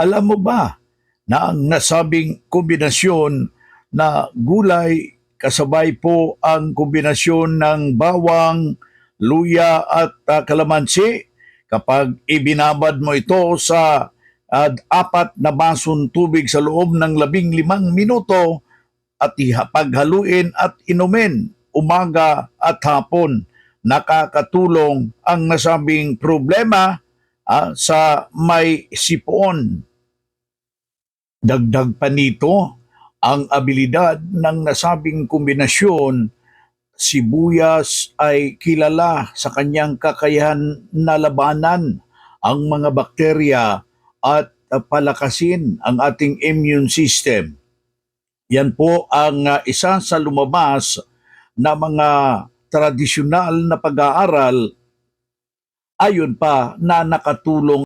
Alam mo ba na ang nasabing kombinasyon na gulay kasabay po ang kombinasyon ng bawang, luya at ah, kalamansi kapag ibinabad mo ito sa ah, apat na basong tubig sa loob ng labing limang minuto at paghaluin at inumin umaga at hapon nakakatulong ang nasabing problema ah, sa may sipon. Dagdag pa nito ang abilidad ng nasabing kombinasyon, sibuyas ay kilala sa kanyang kakayahan na labanan ang mga bakterya at palakasin ang ating immune system. Yan po ang ah, isa sa lumabas na mga tradisyonal na pag-aaral ayon pa na nakatulong